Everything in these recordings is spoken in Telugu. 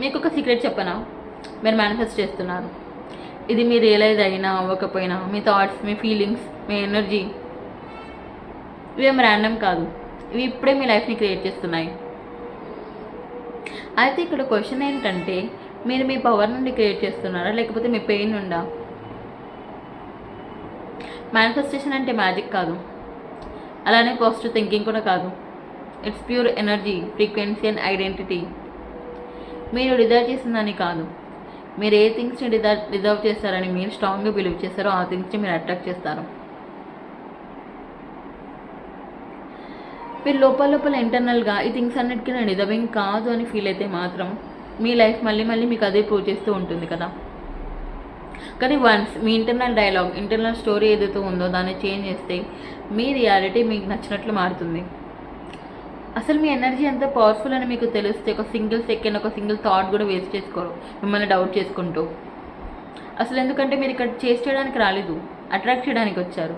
మీకు ఒక సీక్రెట్ చెప్పనా? మీరు మేనిఫెస్ట్ చేస్తున్నారు. ఇది మీ రియలైజ్ అయినా అవ్వకపోయినా మీ థాట్స్ మీ ఫీలింగ్స్ మీ ఎనర్జీ ఇవేం ర్యాండమ్ కాదు. ఇవి ఇప్పుడే మీ లైఫ్ని క్రియేట్ చేస్తున్నాయి. అయితే ఇక్కడ క్వశ్చన్ ఏంటంటే మీరు మీ పవర్ నుండి క్రియేట్ చేస్తున్నారా? లేకపోతే మీ పెయిన్ ఉందా మేనిఫెస్టేషన్ అంటే మ్యాజిక్ కాదు. అలానే పాజిటివ్ థింకింగ్ కూడా కాదు. It's pure energy frequency and identity మీరు డిజర్వ్ చేసిందని కాదు. మీరు ఏ థింగ్స్ని డిజర్వ్ రిజర్వ్ చేస్తారని మీరు స్ట్రాంగ్గా బిలీవ్ చేస్తారో ఆ థింగ్స్ని మీరు అట్రాక్ట్ చేస్తారు. మీరు లోపల లోపల ఇంటర్నల్గా ఈ థింగ్స్ అన్నిటికీ నేను డిజర్వింగ్ కాదు అని ఫీల్ అయితే మాత్రం మీ లైఫ్ మళ్ళీ మళ్ళీ మీకు అదే ప్రూవ్ చేస్తూ ఉంటుంది కదా. కానీ వన్స్ మీ ఇంటర్నల్ డైలాగ్ ఇంటర్నల్ స్టోరీ ఏదైతే ఉందో దాన్ని చేంజ్ చేస్తే మీ రియాలిటీ మీకు నచ్చినట్లు మారుతుంది. అసలు మీ ఎనర్జీ ఎంత పవర్ఫుల్ అని మీకు తెలిస్తే ఒక సింగిల్ సెకండ్ ఒక సింగిల్ థాట్ కూడా వేస్ట్ చేసుకోరు మిమ్మల్ని డౌట్ చేసుకుంటూ. అసలు ఎందుకంటే మీరు ఇక్కడ చేసి చేయడానికి రాలేదు అట్రాక్ట్ చేయడానికి వచ్చారు.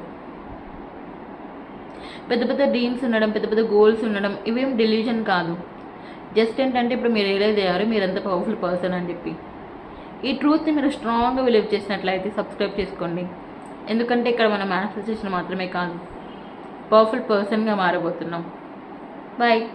పెద్ద పెద్ద డ్రీమ్స్ ఉండడం పెద్ద పెద్ద గోల్స్ ఉండడం ఇవేం డెలివిజన్ కాదు. జస్ట్ ఏంటంటే ఇప్పుడు మీరు రియలైజ్ అయ్యారు మీరు ఎంత పవర్ఫుల్ పర్సన్ అని చెప్పి. ఈ ట్రూత్ని మీరు స్ట్రాంగ్గా బిలీవ్ చేసినట్లయితే సబ్స్క్రైబ్ చేసుకోండి. ఎందుకంటే ఇక్కడ మనం మేనిఫెస్టేషన్ మాత్రమే కాదు పవర్ఫుల్ పర్సన్గా మారబోతున్నాం. Bye.